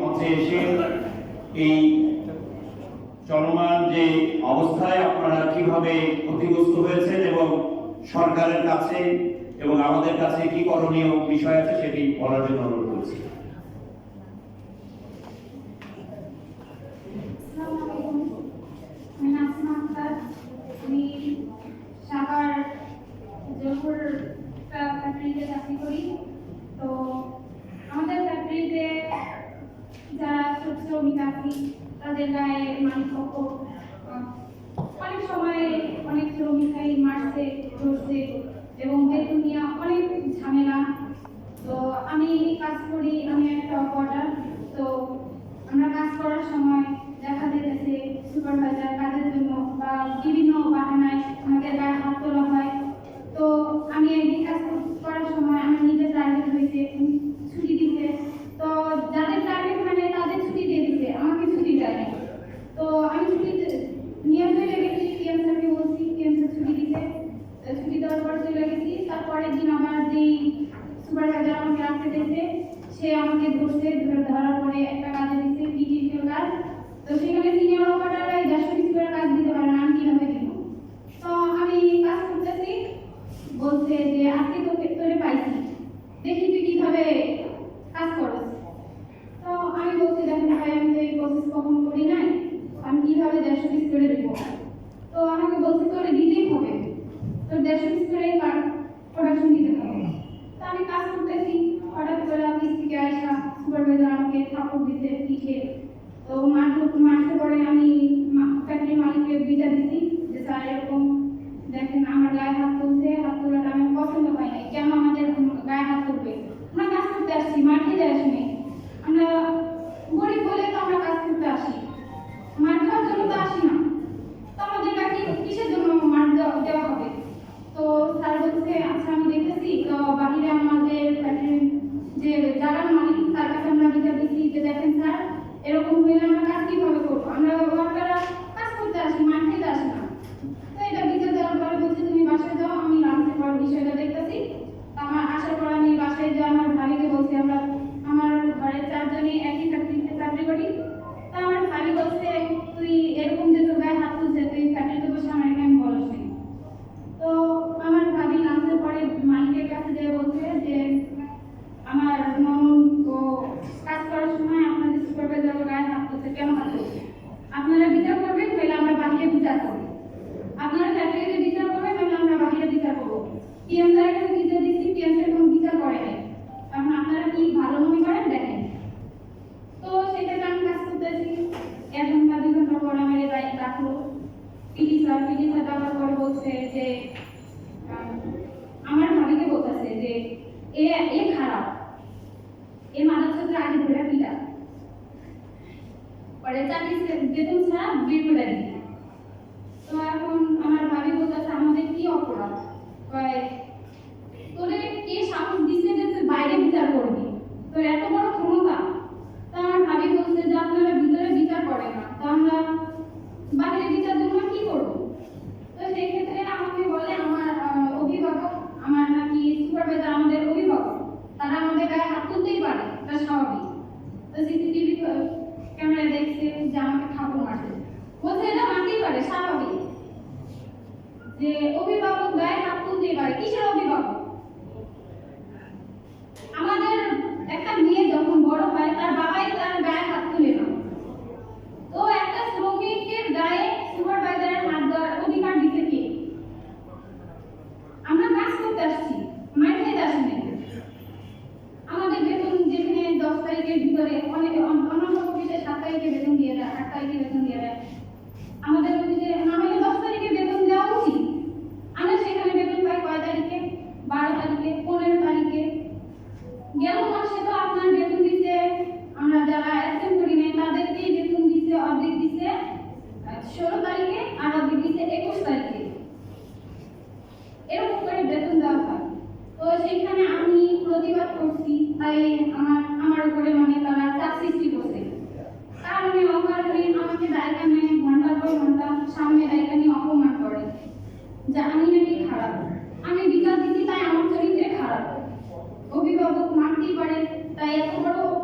মঞ্চে এসে এই চলমান যে অবস্থায় আপনারা কীভাবে ক্ষতিগ্রস্ত হয়েছেন এবং সরকারের কাছে এবং আমাদের কাছে কি করণীয় বিষয় আছে সেটি বলার জন্য অনুরোধ করছি। তো যারা শ্রমিক আছি তাদের গায়ে আহ, অনেক সময় অনেক শ্রমিকাই মারছে ধরছে এবং বেতন নিয়ে অনেক ঝামেলা। তো আমি কাজ করি আমি একটা অপারেটর। তো আমরা কাজ করার সময় দেখা যেতেছে সুপারভাইজার কাজের জন্য বা বিভিন্ন বাহানায় আমাদের গায়ে হাত তোলা হয় তো আমি একদিন কাজ করার সময় আমার নিজের টার্গেট হয়েছে উনি ছুটি দিতে তো যাদের টার্গেট মানে তাদের ছুটি দিয়ে দিতে আমাকে ছুটি দেয়নি তো আমি ছুটি নিয়ে চলে গেছি পিএম স্যারকে বলছি পিএম স্যার ছুটি দিতে তো ছুটি দেওয়ার পর চলে গেছি তারপরের দিন আমার যেই সুপারভাইজার আমাকে রাখতে দিয়েছে সে আমাকে ধরছে ধরার পরে একটা কাজে দিচ্ছে পিটির কাজ তো সেখানে সিনিয়র অপারেটররা দেড়শো পিস করে কাজ দিতে পারে না, আমি কীভাবে দিব? তো আমি কাজ করতেছি, বলছে যে আজকে তোকে তোরে পাইছি। দেখি তুই কীভাবে কাজ করস। তো আমি বলছি, দেখেন ভাই, আমি তো এই প্রসেস কখনো করি নাই। আমি কীভাবে দেড়শো পিস করে দেবো? তো আমাকে বলছে, তোরে দিতেই হবে। তোর দেড়শো পিস করে প্রোডাকশন দিতে হবে তো আমি কাজ করতেছি হঠাৎ করে অফিস থেকে আসা সুপারভাইজার আমাকে থাপড় দিতে পিঠে। তো মারতে মারতে পরে আমি ফ্যাক্টরি মালিককে বিচার দিছি যে স্যার এরকম দেখেন আমার গায়ে হাত তুলছে, হাত তোলাটা আমি পছন্দ পাই নাই। কেন আমাদের গায়ে হাত তুলবে আমরা কাজ করতে আসছি মার খেতে আসিনি আমরা গরিব বলে তো আমরা কাজ করতে আসি মার খাওয়ার জন্য তো আসি না তো আমাদের বাকি কিসের জন্য মার দেওয়া দেওয়া হবে তো স্যার বলছে আচ্ছা আমি দেখতেছি তো বাহিরে আমাদের ফ্যাক্টরির যে জায়গার মালিক তার কাছে আমরা বিচার দিচ্ছি যে দেখেন স্যার এরকম হইলে আমরা কাজ কীভাবে করব? আমরা ওয়ার্কাররা কাজ করতে আসি মাঠ খেতে আসি না তো এটা বিচার দেওয়ার পরে বলছে তুমি বাসায় যাও আমি লাঞ্চের পর বিষয়টা দেখতেছি তো আমার আসার পর আমি বাসায় যে আমার ভাবিকে বলছি আমরা আমার ঘরের চারজনই একই ফ্যাক্টরিতে চাকরি করি তো আমার ভাবি বলছে তুই এরকম যে তোর গায়ে হাত তুলছে তুই ফ্যাক্টরিতে বসে আমার এখানে আমি বলস নি তো আমার ভাবি লাঞ্চের পরে মালিকের কাছে যেয়ে বলছে যে ও, কাজ করার সময় বিচার করবেন আপনারা কি ভালো মনে করেন, দেখেন। তো সেক্ষেত্রে আমি কাজ করতেছি। এক ঘণ্টা দুই রাখল পিডি স্যার স্যার আবার পরে বলছে যে আহ, আমার ভাবিকে বলতেছে যে এ এ খারাপ এ মাদার সাথে আগে ধরে পিটা পরে চাকরি ছে- বেতন বের তো এখন আমার ভাবি বলতেছে, আমাদের কি অপরাধ? কয় কে সাহস দিছে যে তুই বাইরে বিচার করবি? তোর এত বড় ক্ষমতা? তো আমার ভাবি বলছে যে, আপনারা ভিতরে বিচার করেন না। তো আমরা বাইরে বিচার জন্য কি করব? তো সেই ক্ষেত্রে আমাকে বলে, আমার অভিভাবক, আমার নাকি সুপারভাইজার আমাদের অভিভাবক। তারা আমাদের গায়ে হাত তুলতেই পারে। এটা স্বাভাবিক। তো সিসিটিভি ক্যামেরা দেখছে যে আমাকে থাপড় মারছে। বলছে এটা মারতেই পারে স্বাভাবিক যে অভিভাবক গায়ে ষোলো তারিখে আর দিতে একুশ তারিখে। এরকম করে বেতন দেওয়া হয়। তো সেখানে আমি প্রতিবাদ করছি, তাই আমার আমার উপরে মানে তারা চাপ সৃষ্টি করছে। কারণে অকারণে আমাকে দায়িত্ব নেয় ঘণ্টার পর ঘণ্টা সামনে জায়গা নিয়ে অপমান করে। যে আমি নাকি খারাপ। আমি বিকাল দিচ্ছি, তাই আমার চরিত্রে খারাপ। অভিভাবক মানতেই পারে, তাই এত বড়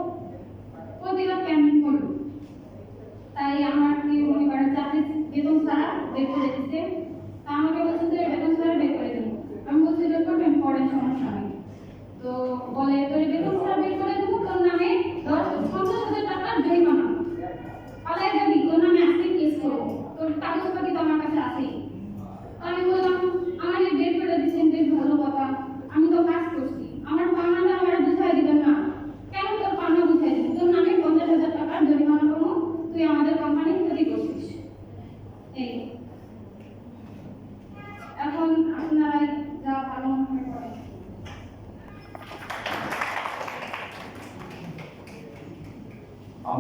বেতন স্যার বের করে দিচ্ছে। তা আমাকে বলছেন যে বেতন স্যার বের করে দিন আমি বলছি বের করবেন পরে সমস্যা নেই তো বলে তোর বেতন স্যার বের করে দেবো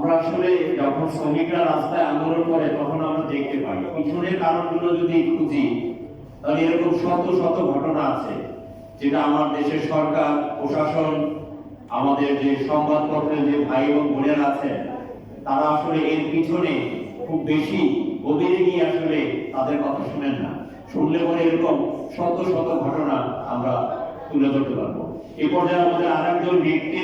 আমরা আসলে যখন শ্রমিকরা রাস্তায় আন্দোলন করে, তখন আমরা দেখতে পাই। পিছনের কারণগুলো যদি খুঁজি, তাহলে এরকম শত শত ঘটনা আছে, যেটা আমার দেশের সরকার, প্রশাসন, আমাদের যে সংবাদপত্রের যে ভাই এবং বোনেরা আছেন, তারা আসলে এর পিছনে খুব বেশি গভীরে গিয়ে আসলে তাদের কথা শুনেন না। শুনলে পরে এরকম শত শত ঘটনা আমরা তুলে ধরতে পারব। এ পর্যায়ে আমাদের আরেকজন ব্যক্তি